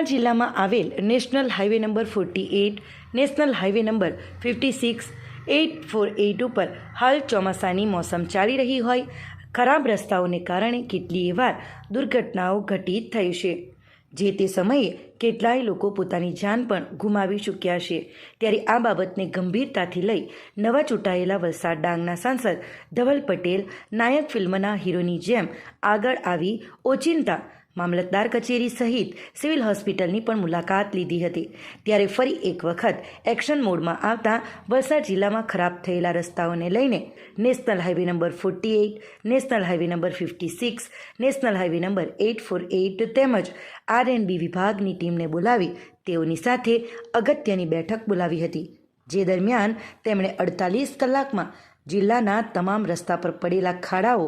વલસાડ જિલ્લામાં આવેલ national highway number forty eight national highway number fifty six eight four eight ઉપર હાલ ચોમાસાની મોસમ ચાલી રહી હોય. ખરાબ રસ્તાઓને કારણે કેટલીય વાર દુર્ઘટનાઓ ઘટિત થઈ છે. જે તે સમયે કેટલાય લોકો પોતાની જાન પણ ગુમાવી ચૂક્યા છે. ત્યારે આ બાબતને ગંભીરતાથી લઈ નવા ચૂંટાયેલા વલસાડ ડાંગના સાંસદ ધવલ પટેલ નાયક ફિલ્મના હીરોની જેમ આગળ આવી ઓચિંતા મામલતદાર કચેરી સહિત સિવિલ હોસ્પિટલની પણ મુલાકાત લીધી હતી. ત્યારે ફરી એક વખત એક્શન મોડમાં આવતા વલસાડ જિલ્લામાં ખરાબ થયેલા રસ્તાઓને લઈને national highway number forty eight, national highway number fifty six, national highway number eight four eight તેમજ આર એન્ડ બી વિભાગની ટીમને બોલાવી તેઓની સાથે અગત્યની બેઠક બોલાવી હતી. જે દરમિયાન તેમણે અડતાલીસ કલાકમાં જિલ્લાના તમામ રસ્તા પર પડેલા ખાડાઓ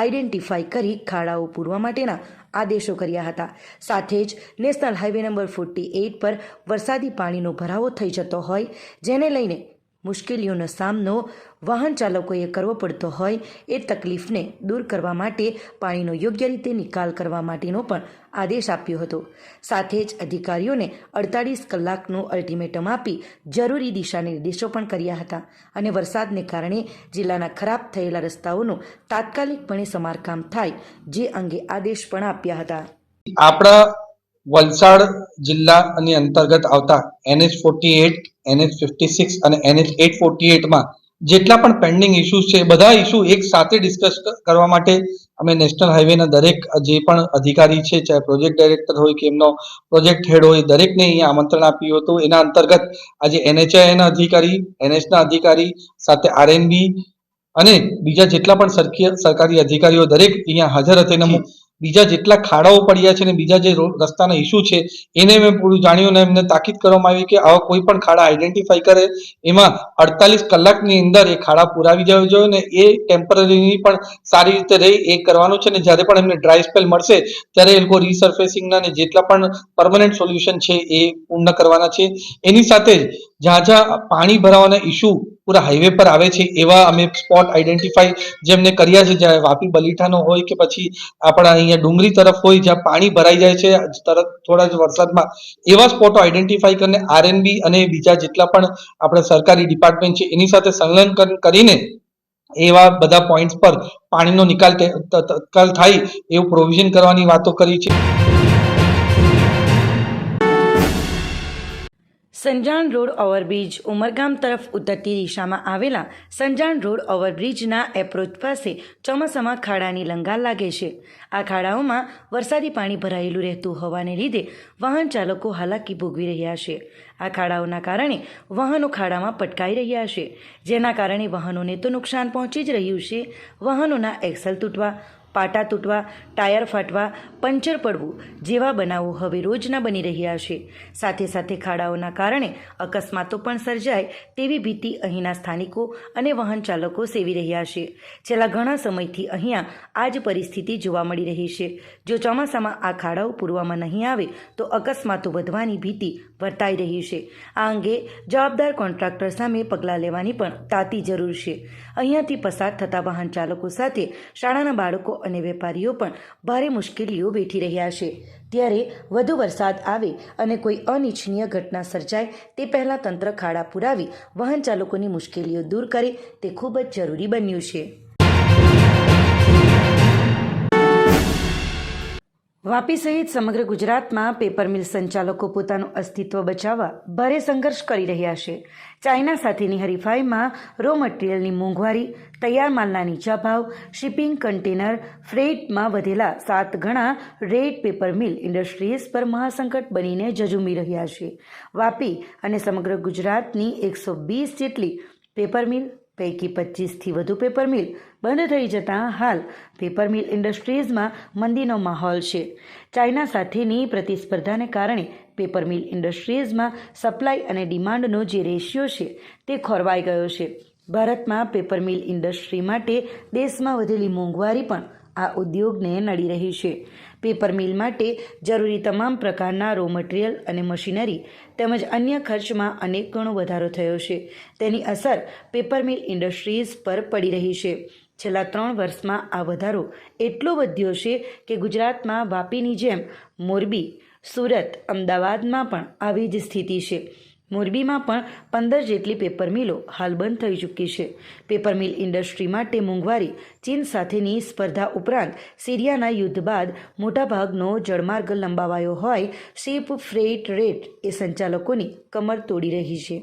આઈડેન્ટિફાઈ કરી ખાડાઓ પૂરવા માટેના આદેશો કર્યા હતા. સાથે જ national highway number forty eight પર વરસાદી પાણીનો ભરાવો થઈ જતો હોય, જેને લઈને મુશ્કેલીઓનો સામનો વાહન ચાલકોએ કરવો પડતો હોય એ તકલીફને દૂર કરવા માટે પાણીનો યોગ્ય રીતે નિકાલ કરવા માટેનો પણ આદેશ આપ્યો હતો. સાથે જ અધિકારીઓને અડતાળીસ કલાકનું અલ્ટિમેટમ આપી જરૂરી દિશા નિર્દેશો પણ કર્યા હતા અને વરસાદને કારણે જિલ્લાના ખરાબ થયેલા રસ્તાઓનું તાત્કાલિકપણે સમારકામ થાય જે અંગે આદેશ પણ આપ્યા હતા. આપણા વલસાડ જિલ્લાની અંતર્ગત આવતા NH forty eight, NH fifty six અને એનએચ એટ ફોર્ટી એટમાં જેટલા પણ પેન્ડિંગ ઇસ્યુઝ છે બધા ઇસ્યુ એક સાથે ડિસ્કસ કરવા માટે અમે નેશનલ હાઈવેના દરેક જે પણ અધિકારી છે, ચાહે પ્રોજેક્ટ ડાયરેક્ટર હોય કે એમનો પ્રોજેક્ટ હેડ હોય દરેકને અહીંયા આમંત્રણ આપ્યું હતું. એના અંતર્ગત આજે એનએચઆઈના અધિકારી એનએચના અધિકારી, સાથે આરએનબી અને બીજા જેટલા પણ સરકી સરકારી અધિકારીઓ દરેક અહીંયા હાજર હતા અમુક બીજા જેટલા ખાડાઓ પડ્યા છે અને બીજા જે રસ્તાના ઇસ્યુ છે, એને મેં પૂરું જાણ્યું અને એમને તાકીદ કરવામાં આવી કે આવા કોઈ પણ ખાડા આઈડેન્ટિફાઈ કરે, એમાં અડતાલીસ કલાકની અંદર એ ખાડા પુરાવી જવા જોઈએ ને એ ટેમ્પરરીની પણ સારી રીતે રહી, એ કરવાનું છે ને જ્યારે પણ એમને ડ્રાય સ્પેલ મળશે, ત્યારે એ લોકો રીસર્ફેસિંગના ને જેટલા પણ પરમનન્ટ સોલ્યુશન છે એ પૂર્ણ કરવાના છે. એની સાથે જ જ્યાં જ્યાં પાણી ભરાવાના ઇસ્યુ પૂરા હાઈવે પર આવે છે, એવા અમે સ્પોટ આઈડેન્ટિફાઈ જેમને કર્યા છે, જ્યાં વાપી બલીઠાનો હોય કે પછી આપણા અહીંયા ડુંગરી તરફ હોય, જ્યાં પાણી ભરાઈ જાય છે, તરત થોડા જ વરસાદમાં, એવા સ્પોટો આઈડેન્ટિફાઈ કરીને આરએનબી અને બીજા જેટલા પણ આપણે સરકારી ડિપાર્ટમેન્ટ છે, એની સાથે સંલગ્ન કરીને એવા બધા પોઈન્ટ્સ પર પાણીનો નિકાલ તત્કાલ થાય એવું પ્રોવિઝન કરવાની વાતો કરી છે. સંજાણ રોડ ઓવરબ્રિજ ઉમરગામ તરફ ઉત્તરતી દિશામાં આવેલા સંજાણ રોડ ઓવરબ્રિજના એપ્રોચ પાસે ચોમાસામાં ખાડાની લંગાર લાગે છે. આ ખાડાઓમાં વરસાદી પાણી ભરાયેલું રહેતું હોવાને લીધે વાહન ચાલકો હાલાકી ભોગવી રહ્યા છે. આ ખાડાઓના કારણે વાહનો ખાડામાં પટકાઈ રહ્યા છે. જેના કારણે વાહનોને તો નુકસાન પહોંચી જ રહ્યું છે. વાહનોના એક્સલ તૂટવા પાટા તૂટવા, ટાયર ફાટવા, પંચર પડવું જેવા બનાવો હવે રોજના બની રહ્યા છે. સાથે સાથે ખાડાઓના કારણે અકસ્માતો પણ સર્જાય તેવી ભીતિ અહીંના સ્થાનિકો અને વાહન ચાલકો સેવી રહ્યા છે. છેલ્લા ઘણા સમયથી અહીંયા આ જ પરિસ્થિતિ જોવા મળી રહી છે. જો ચોમાસામાં આ ખાડાઓ પૂરવામાં નહીં આવે તો અકસ્માતો વધવાની ભીતિ વર્તાઈ રહી છે. આ અંગે જવાબદાર કોન્ટ્રાક્ટર સામે પગલાં લેવાની પણ તાતી જરૂર છે. અહીંયાથી પસાર થતા વાહન ચાલકો સાથે શાળાના બાળકો અને વેપારીઓ પણ ભારે મુશ્કેલીઓ વેઠી રહ્યા છે. ત્યારે વધુ વરસાદ આવે અને કોઈ અનિચ્છનીય ઘટના સર્જાય, તે પહેલાં તંત્ર ખાડા પુરાવી વાહન ચાલકોની મુશ્કેલીઓ દૂર કરે, તે ખૂબ જ જરૂરી બન્યું છે. વાપી સહિત સમગ્ર ગુજરાતમાં પેપર મિલ સંચાલકો પોતાનું અસ્તિત્વ બચાવવા ભારે સંઘર્ષ કરી રહ્યા છે. ચાઇના સાથેની હરીફાઈમાં રો મટીરિયલની મોંઘવારી, તૈયાર માલના નીચા ભાવ, શિપિંગ કન્ટેનર, ફ્રેટમાં વધેલા સાત ગણા રેડ પેપર મિલ ઇન્ડસ્ટ્રીઝ પર મહાસંકટ બનીને જજુમી રહ્યા છે. વાપી અને સમગ્ર ગુજરાતની એકસો વીસ જેટલી પેપર મિલ, પૈકી પચીસથી વધુ પેપર મિલ બંધ થઈ જતાં હાલ પેપર મિલ ઇન્ડસ્ટ્રીઝમાં મંદીનો માહોલ છે. ચાઇના સાથેની પ્રતિસ્પર્ધાને કારણે પેપર મિલ ઇન્ડસ્ટ્રીઝમાં સપ્લાય અને ડિમાન્ડનો જે રેશિયો છે તે ખોરવાઈ ગયો છે. ભારતમાં પેપર મિલ ઇન્ડસ્ટ્રી માટે દેશમાં વધેલી મોંઘવારી પણ આ ઉદ્યોગને નડી રહી છે. પેપર મિલ માટે જરૂરી તમામ પ્રકારના રો મટીરિયલ અને મશીનરી તેમજ અન્ય ખર્ચમાં અનેક ગણો વધારો થયો છે. તેની અસર પેપર મિલ ઇન્ડસ્ટ્રીઝ પર પડી રહી છે. છેલ્લા ત્રણ વર્ષમાં આ વધારો એટલો વધ્યો છે કે ગુજરાતમાં વાપીની જેમ મોરબી, સુરત, અમદાવાદમાં પણ આવી જ સ્થિતિ છે. મોરબીમાં પણ પંદર જેટલી પેપર મિલો હાલ બંધ થઈ ચૂકી છે. પેપર મિલ ઇન્ડસ્ટ્રી માટે મોંઘવારી, ચીન સાથેની સ્પર્ધા ઉપરાંત સિરિયાના યુદ્ધ બાદ મોટાભાગનો જળમાર્ગ લંબાવાયો હોય શિપ ફ્રેટ રેટ એ સંચાલકોની કમર તોડી રહી છે.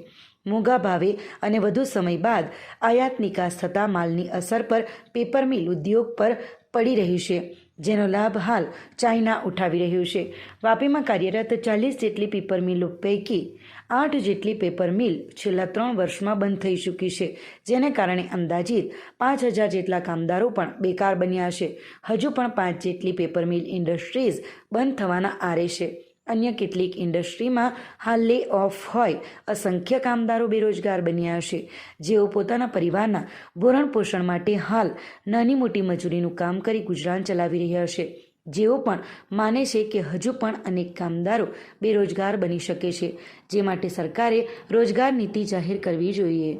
મોંઘા ભાવે અને વધુ સમય બાદ આયાત નિકાસ થતા માલની અસર પર પેપર મિલ ઉદ્યોગ પર પડી રહ્યું છે, જેનો લાભ હાલ ચાઇના ઉઠાવી રહ્યું છે. વાપીમાં કાર્યરત ચાલીસ જેટલી પેપર મિલો પૈકી આઠ જેટલી પેપર મિલ છેલ્લા ત્રણ વર્ષમાં બંધ થઈ ચૂકી છે, જેને કારણે અંદાજિત પાંચ હજાર જેટલા કામદારો પણ બેકાર બન્યા છે. હજુ પણ પાંચ જેટલી પેપર મિલ ઇન્ડસ્ટ્રીઝ બંધ થવાના આરે છે. અન્ય કેટલીક ઇન્ડસ્ટ્રીમાં હાલ લે ઓફ હોય, અસંખ્ય કામદારો બેરોજગાર બન્યા છે જેઓ પોતાના પરિવારના ભરણ પોષણ માટે હાલ નાની મોટી મજૂરીનું કામ કરી ગુજરાન ચલાવી રહ્યા છે જેઓ પણ માને છે કે હજુ પણ અનેક કામદારો બેરોજગાર બની શકે છે, જે માટે સરકારે રોજગાર નીતિ જાહેર કરવી જોઈએ.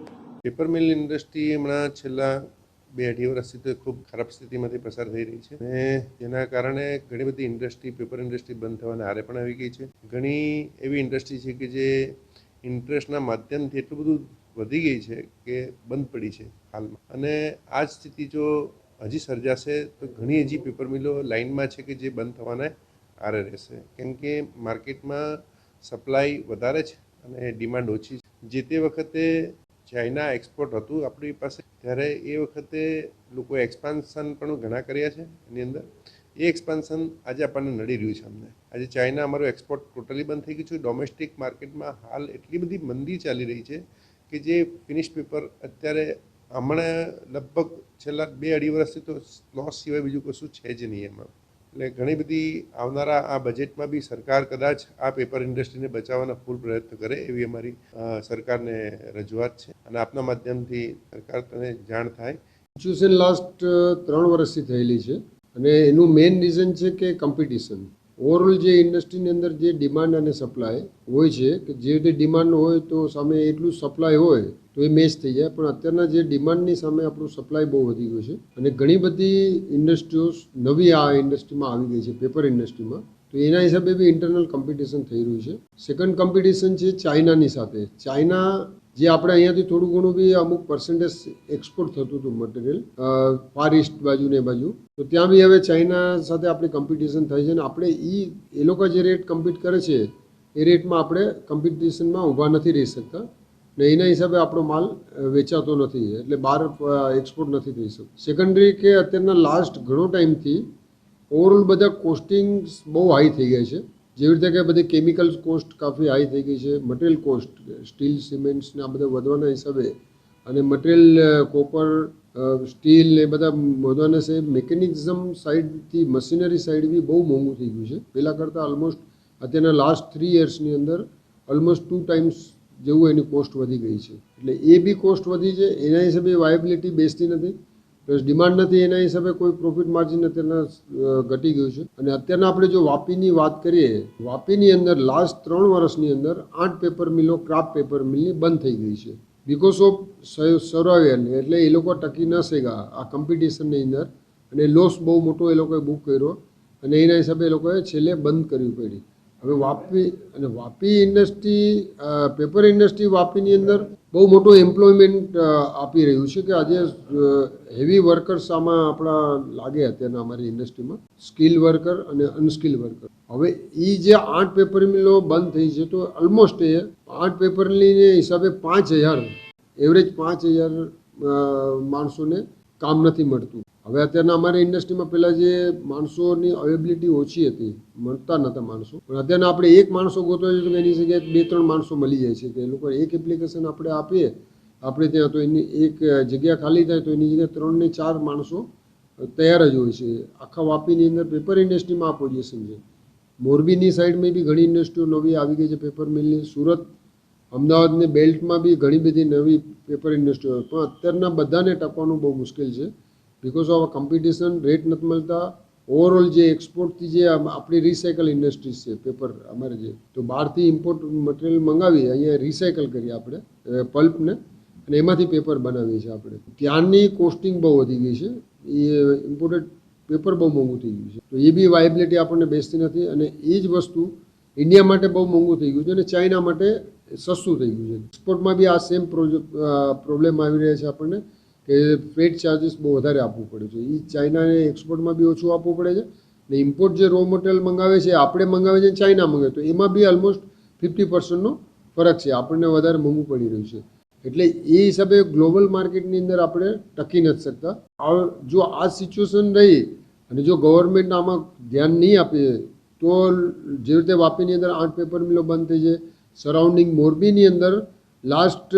પેપર મિલ ઇન્ડસ્ટ્રી હમણાં છેલ્લા બે અઢી વર્ષથી તો ખૂબ ખરાબ સ્થિતિમાંથી પસાર થઈ રહી છે. અને જેના કારણે ઘણી બધી ઇન્ડસ્ટ્રી, પેપર ઇન્ડસ્ટ્રી બંધ થવાના આરે પણ આવી ગઈ છે. ઘણી એવી ઇન્ડસ્ટ્રી છે કે જે ઇન્ટરેસ્ટના માધ્યમથી એટલું બધું વધી ગઈ છે કે બંધ પડી છે હાલમાં. અને આ જ સ્થિતિ જો હજી સર્જાશે તો ઘણી હજી પેપર મિલો લાઇનમાં છે કે જે બંધ થવાના આરે રહેશે. કેમ કે માર્કેટમાં સપ્લાય વધારે છે અને ડિમાન્ડ ઓછી છે. જે તે વખતે ચાઇના એક્સપોર્ટ હતું આપણી પાસે, ત્યારે એ વખતે લોકોએ એક્સપાન્શન પણ ઘણા કર્યા છે એની અંદર. એ એક્સપાન્શન આજે આપણને નડી રહ્યું છે અમને. આજે ચાઇના અમારું એક્સપોર્ટ ટોટલી બંધ થઈ ગયું છે. ડોમેસ્ટિક માર્કેટમાં હાલ એટલી બધી મંદી ચાલી રહી છે કે જે ફિનિશ પેપર અત્યારે હમણાં લગભગ છેલ્લા બે અઢી વર્ષથી તો લોસ સિવાય બીજું કશું છે જ નહીં એમાં. એટલે ઘણી બધી આવનારા આ બજેટમાં બી સરકાર કદાચ આ પેપર ઇન્ડસ્ટ્રીને બચાવવાના ફૂલ પ્રયત્ન કરે એવી અમારી સરકારને રજૂઆત છે. અને આપના માધ્યમથી સરકાર તને જાણ થાય. સિચ્યુએશન લાસ્ટ ત્રણ વર્ષથી થયેલી છે. અને એનું મેઇન રીઝન છે કે કોમ્પિટિશન ઓવરઓલ જે ઇન્ડસ્ટ્રીની અંદર જે ડિમાન્ડ અને સપ્લાય હોય છે, કે જે રીતે ડિમાન્ડ હોય તો સામે એટલું સપ્લાય હોય તો એ મેચ થઈ જાય. પણ અત્યારના જે ડિમાન્ડની સામે આપણું સપ્લાય બહુ વધી ગયું છે. અને ઘણી બધી ઇન્ડસ્ટ્રીઓ નવી આ ઇન્ડસ્ટ્રીમાં આવી ગઈ છે પેપર ઇન્ડસ્ટ્રીમાં તો એના હિસાબે બી ઇન્ટરનલ કોમ્પિટિશન થઈ રહ્યું છે. સેકન્ડ કોમ્પિટિશન છે ચાઇનાની સાથે. ચાઇના જે આપણે અહીંયાથી થોડું ઘણું બી અમુક પર્સન્ટેજ એક્સપોર્ટ થતું હતું મટીરિયલ ફાર ઇસ્ટ બાજુ ને બાજુ. તો ત્યાં બી હવે ચાઇના સાથે આપણી કોમ્પિટિશન થાય છે. અને આપણે એ એ લોકો જે રેટ કમ્પીટ કરે છે, એ રેટમાં આપણે કોમ્પિટિશનમાં ઊભા નથી રહી શકતા. ને એના હિસાબે આપણો માલ વેચાતો નથી. એટલે બહાર એક્સપોર્ટ નથી થઈ શકતો. સેકન્ડરી કે અત્યારના લાસ્ટ ઘણો ટાઈમથી ઓવરઓલ બધા કોસ્ટિંગ્સ બહુ હાઈ થઈ ગયા છે. જેવી રીતે કે બધી કેમિકલ્સ કોસ્ટ કાફી હાઈ થઈ ગઈ છે. મટીરિયલ કોસ્ટ સ્ટીલ સિમેન્ટ્સ ને આ બધા વધવાના હિસાબે અને મટીરિયલ કોપર સ્ટીલ એ બધા વધવાના છે. મિકેનિઝમ સાઈડથી મશીનરી સાઈડ બી બહુ મોંઘું થઈ ગયું છે. પહેલાં કરતાં ઓલમોસ્ટ અત્યારના લાસ્ટ થ્રી યર્સની અંદર ઓલમોસ્ટ ટુ ટાઈમ્સ જેવું એની કોસ્ટ વધી ગઈ છે. એટલે એ બી કોસ્ટ વધી છે. એના હિસાબે વાયબિલિટી બેસતી નથી. પ્લસ ડિમાન્ડ નથી, એના હિસાબે કોઈ પ્રોફિટ માર્જિન અત્યારના ઘટી ગયું છે. અને અત્યારના આપણે જો વાપીની વાત કરીએ, વાપીની અંદર લાસ્ટ ત્રણ વર્ષની અંદર આઠ પેપર મિલો ક્રાફ્ટ પેપર મિલની બંધ થઈ ગઈ છે. બિકોઝ ઓફ સર્વાયવલ એટલે એ લોકો ટકી ન શક્યા આ કોમ્પિટિશનની અંદર. અને લોસ બહુ મોટો એ લોકોએ બુક કર્યો. અને એના હિસાબે એ લોકોએ છેલ્લે બંધ કરવી પડી હવે વાપી અને વાપી ઇન્ડસ્ટ્રી પેપર ઇન્ડસ્ટ્રી વાપીની અંદર બહુ મોટું એમ્પ્લોયમેન્ટ આપી રહ્યું છે કે આજે હેવી વર્કર્સ આમાં આપણા લાગે અત્યારના અમારી ઇન્ડસ્ટ્રીમાં. સ્કિલ વર્કર અને અનસ્કિલ વર્કર હવે એ જે આઠ પેપર મિલો બંધ થઈ છે તો ઓલમોસ્ટ એ આઠ પેપરની હિસાબે પાંચ હજાર એવરેજ પાંચ હજાર માણસોને કામ નથી મળતું. હવે અત્યારના અમારી ઇન્ડસ્ટ્રીમાં પહેલાં જે માણસોની અવેબિલિટી ઓછી હતી, મળતા નહોતા માણસો. પણ અત્યારના આપણે એક માણસો ગોતો છે તો એની જગ્યાએ બે ત્રણ માણસો મળી જાય છે. કે એ લોકો એક એપ્લિકેશન આપણે આપીએ, આપણે ત્યાં તો એની એક જગ્યા ખાલી થાય તો એની જગ્યાએ ત્રણ ને ચાર માણસો તૈયાર જ હોય છે. આખા વાપીની અંદર પેપર ઇન્ડસ્ટ્રીમાં આ પોઝિશન છે મોરબીની સાઈડમાં બી ઘણી ઇન્ડસ્ટ્રીઓ નવી આવી ગઈ છે પેપર મિલની સુરત, અમદાવાદની બેલ્ટમાં બી ઘણી બધી નવી પેપર ઇન્ડસ્ટ્રીઓ પણ અત્યારના બધાને ટકવાનું બહુ મુશ્કેલ છે. બિકોઝ ઓફ કોમ્પિટિશન રેટ નથી મળતા. ઓવરઓલ જે એક્સપોર્ટથી જે આપણી રિસાયકલ ઇન્ડસ્ટ્રીઝ છે પેપર અમારે જે, તો બહારથી ઇમ્પોર્ટ મટીરિયલ મંગાવીએ, અહીંયા રિસાયકલ કરીએ આપણે પલ્પને અને એમાંથી પેપર બનાવીએ છીએ આપણે. ત્યાંની કોસ્ટિંગ બહુ વધી ગઈ છે. એ ઇમ્પોર્ટેડ પેપર બહુ મોંઘું થઈ ગયું છે. તો એ બી વાયબિલિટી આપણને બેસતી નથી અને એ જ વસ્તુ ઇન્ડિયા માટે બહુ મોંઘું થઈ ગયું છે અને ચાઇના માટે સસ્તું થઈ ગયું છે. એક્સપોર્ટમાં બી આ સેમ પ્રોબ્લેમ આવી રહ્યા છે આપણને. કે ફ્રેટ ચાર્જીસ બહુ વધારે આપવું પડે છે. એ ચાઇનાને એક્સપોર્ટમાં બી ઓછું આપવું પડે છે ને ઇમ્પોર્ટ જે રો મટીરિયલ મંગાવે છે આપણે મંગાવે છે ચાઇના મંગાવે તો એમાં બી ઓલમોસ્ટ ફિફ્ટી પર્સન્ટનો ફરક છે. આપણને વધારે મોંઘું પડી રહ્યું છે. એટલે એ હિસાબે ગ્લોબલ માર્કેટની અંદર આપણે ટકી નથી શકતા. જો આ સિચ્યુએશન રહી અને જો ગવર્મેન્ટ આમાં ધ્યાન નહીં આપે, તો જે રીતે વાપીની અંદર આઠ પેપર મિલો બંધ થઈ છે સરાઉન્ડિંગ મોરબીની અંદર લાસ્ટ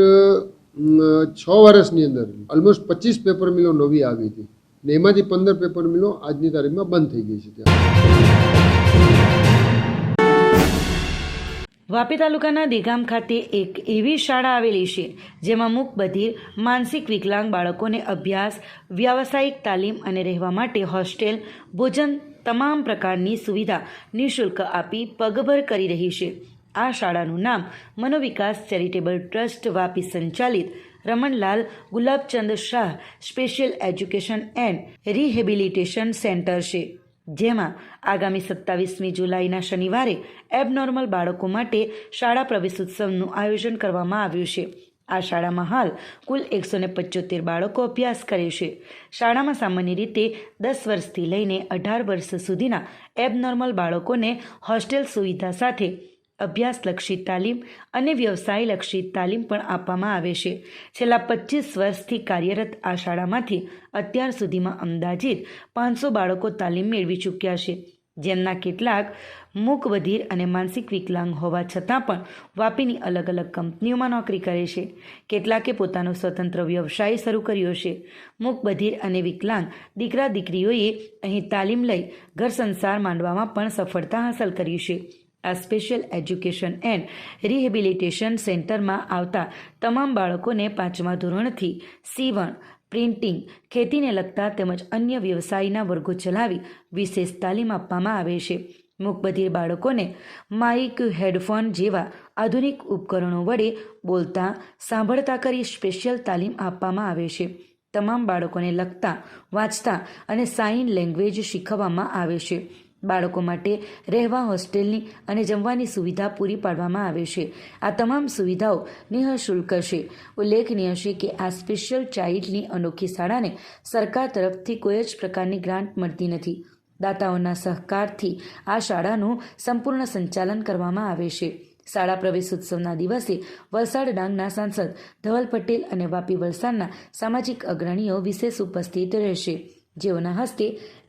છ વર્ષની અંદર ઓલમોસ્ટ પચીસ પેપર મિલો નવી આવી હતી. ને એમાંથી પંદર પેપર મિલો આજની તારીખમાં બંધ થઈ ગઈ છે ત્યાં. વાપી તાલુકાના દેગામ ખાતે એક એવી શાળા આવેલી છે, જેમાં મૂક બધિર માનસિક વિકલાંગ બાળકોને અભ્યાસ, વ્યાવસાયિક તાલીમ અને રહેવા માટે હોસ્ટેલ, ભોજન, તમામ પ્રકારની સુવિધા નિઃશુલ્ક આપી પગભર કરી રહી છે. આ શાળાનું નામ મનોવિકાસ ચેરિટેબલ ટ્રસ્ટ વાપી સંચાલિત Ramanlal Gulabchand Shah special education and rehabilitation centre છે. જેમાં આગામી સત્તાવીસમી જુલાઈના શનિવારે એબનોર્મલ બાળકો માટે શાળા પ્રવેશોત્સવનું આયોજન કરવામાં આવ્યું છે. આ શાળામાં હાલ કુલ એકસો ને પંચોતેર બાળકો અભ્યાસ કરે છે. શાળામાં સામાન્ય રીતે દસ વર્ષથી લઈને અઢાર વર્ષ સુધીના એબનોર્મલ બાળકોને હોસ્ટેલ સુવિધા સાથે અભ્યાસલક્ષી તાલીમ અને વ્યવસાયલક્ષી તાલીમ પણ આપવામાં આવે છે. છેલ્લા પચીસ વર્ષથી કાર્યરત આ શાળામાંથી અત્યાર સુધીમાં અંદાજિત પાંચસો બાળકો તાલીમ મેળવી ચૂક્યા છે. જેમના કેટલાક મૂક અને માનસિક વિકલાંગ હોવા છતાં પણ વાપીની અલગ અલગ કંપનીઓમાં નોકરી કરે છે. કેટલાકે પોતાનો સ્વતંત્ર વ્યવસાય શરૂ કર્યો છે. મૂક બધિર અને વિકલાંગ દીકરા દીકરીઓએ અહીં તાલીમ લઈ ઘર સંસાર માંડવામાં પણ સફળતા હાંસલ કરી છે. આ સ્પેશિયલ એજ્યુકેશન એન્ડ રિહેબિલિટેશન સેન્ટરમાં આવતા તમામ બાળકોને પાંચમા ધોરણથી સીવણ પ્રિન્ટિંગ ખેતીને લગતા તેમજ અન્ય વ્યવસાયના વર્ગો ચલાવી વિશેષ તાલીમ આપવામાં આવે છે. મૂકબધિર બાળકોને માઇક, હેડફોન જેવા આધુનિક ઉપકરણો વડે બોલતા, સાંભળતા કરી સ્પેશિયલ તાલીમ આપવામાં આવે છે. તમામ બાળકોને લગતા વાંચતા અને સાઇન લેંગ્વેજ શીખવવામાં આવે છે. બાળકો માટે રહેવા, હોસ્ટેલની અને જમવાની સુવિધા પૂરી પાડવામાં આવે છે. આ તમામ સુવિધાઓ નિઃશુલ્ક છે. ઉલ્લેખનીય છે કે આ સ્પેશિયલ ચાઇલ્ડની અનોખી શાળાને સરકાર તરફથી કોઈ જ પ્રકારની ગ્રાન્ટ મળતી નથી. દાતાઓના સહકારથી આ શાળાનું સંપૂર્ણ સંચાલન કરવામાં આવે છે. શાળા પ્રવેશ ઉત્સવના દિવસે વલસાડ ડાંગના સાંસદ ધવલ પટેલ અને વાપી વલસાડના સામાજિક અગ્રણીઓ વિશેષ ઉપસ્થિત રહેશે. જેઓના હસ્તે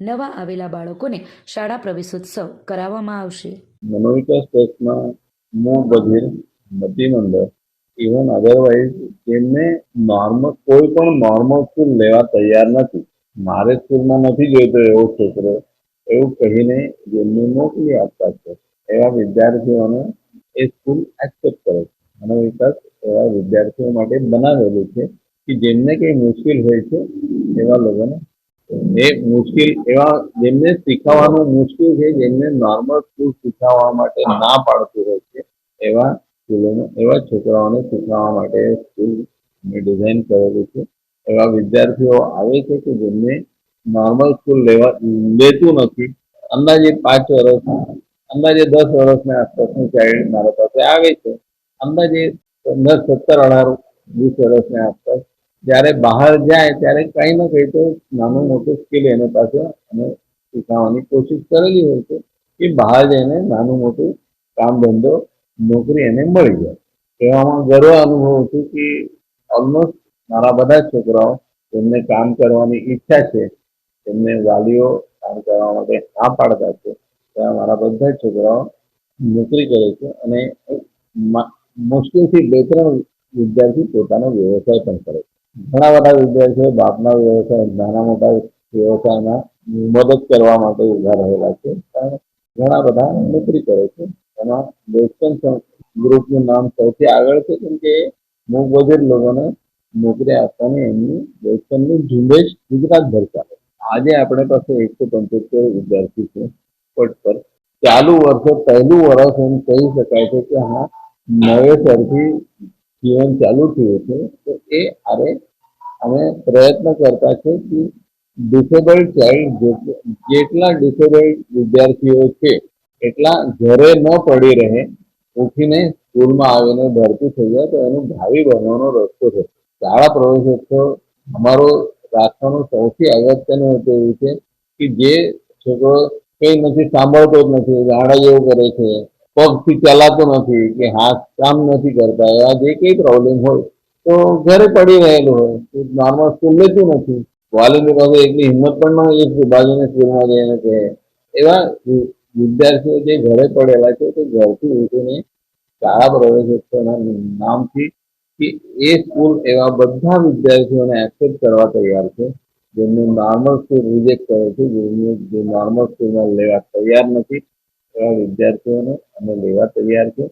નવા આવેલા બાળકોને શાળા પ્રવેશોત્સવ કરાવવામાં આવશે. મનોવિકાસ ટ્રસ્ટમાં મૂળ બધિર મતિમંદ ઇવન અધરવાઇઝ તેમને નોર્મલ કોઈ પણ નોર્મલ સ્કૂલ લેવા તૈયાર નથી. મારે સ્કૂલમાં નથી જોઈતો એવો છોકરો એવું કહીને જેમને મોકલી આપતા છે, એવા વિદ્યાર્થીઓને એ સ્કૂલ એક્સેપ્ટ કરે છે. મનોવિકાસ એવા વિદ્યાર્થીઓ માટે બનાવેલું છે કે જેમને કંઈ મુશ્કેલ હોય છે, એવા લોકોને એ મુશ્કેલ એવા જેમને શીખવવાનું મુશ્કેલ છે જેમને નોર્મલ સ્કૂલ શીખવવા માટે ના પાડતું હોય છે એવા સ્કૂલોને એવા છોકરાઓને શીખવવા માટે સ્કૂલ ડિઝાઇન કરેલું છે. એવા વિદ્યાર્થીઓ આવે છે કે જેમને નોર્મલ સ્કૂલ લેવા લેતું નથી. અંદાજે પાંચ વર્ષ અંદાજે દસ વર્ષના આસપાસનું ચાઇલ્ડ મારા પાસે આવે છે. અંદાજે પંદર સત્તર અઢાર વીસ વર્ષની આસપાસ જ્યારે બહાર જાય ત્યારે કંઈ ને કંઈ તો નાનું મોટું સ્કિલ એને પાસે અને શીખવવાની કોશિશ કરેલી હોય છે કે બહાર જઈને નાનું મોટું કામ ધંધો, નોકરી એને મળી જાય. એવામાં ગર્વ અનુભવું છું કે ઓલમોસ્ટ મારા બધા છોકરાઓ તેમને કામ કરવાની ઈચ્છા છે, તેમને વાલીઓ કામ કરવા માટે હા પાડતા છે, ત્યાં મારા બધા છોકરાઓ નોકરી કરે છે અને મુશ્કેલથી બે ત્રણ વિદ્યાર્થી પોતાનો વ્યવસાય પણ કરે છે. ઘણા બધા વિદ્યાર્થીઓ બાપના વ્યવસાય, નાના મોટા વ્યવસાયમાં મદદ કરવા માટે ઊભા રહેલા છે. કારણ ઘણા બધા નોકરી કરે છે. એમાં વેસ્ટર્ન ગ્રુપનું નામ સૌથી આગળ છે, કેમ કે મૂક બધિર લોકોને નોકરી આપવાની એમની વેસ્ટર્નની ઝુંબેશ ગુજરાતભર ચાલે. આજે આપણે પાસે એકસો પંચોતેર વિદ્યાર્થી છે પટ પર. ચાલુ વર્ષે પહેલું વર્ષ એમ કહી શકાય છે કે હા, નવેસરથી જીવન ચાલુ થયું છે, તો એ અરે અમે પ્રયત્ન કરતા છે કે ડિસેબલ્ડ ચાઇલ્ડ જેટલા ડિસેબલ્ડ વિદ્યાર્થીઓ છે, એટલા ઘરે ન પડી રહે, ઉઠીને સ્કૂલમાં આવીને ભરતી થઈ જાય, તો એનું ભાવિ બનવાનો રસ્તો છે. શાળા પ્રવેશોત્સવ અમારો રાખવાનું સૌથી અગત્યનું હતું એવું છે કે જે છોકરો કંઈ નથી, સાંભળતો જ નથી ગાડા જેવું કરે છે પગથી ચલાતો નથી કે હાથ કામ નથી કરતા એવા જે કઈ પ્રોબ્લેમ હોય. તો ઘરે પડી રહેલું હોય નોર્મલ સ્કૂલ લેતું નથી. વાલીની પાસે એટલી હિંમત પણ ન હોય કે બાજુની સ્કૂલમાં જઈને કહે એવા વિ- વિદ્યાર્થીઓ જે ઘરે પડેલા છે, તે ઘરથી ઉઠીને શાળા પ્રવેશોત્સવના નામથી કે એ સ્કૂલ એવા બધા વિદ્યાર્થીઓને એક્સેપ્ટ કરવા તૈયાર છે, જેમને નોર્મલ સ્કૂલ રિજેક્ટ કરે છે, જેમને જે નોર્મલ સ્કૂલમાં લેવા તૈયાર નથી. એવા વિદ્યાર્થીઓને અમે લેવા તૈયાર છે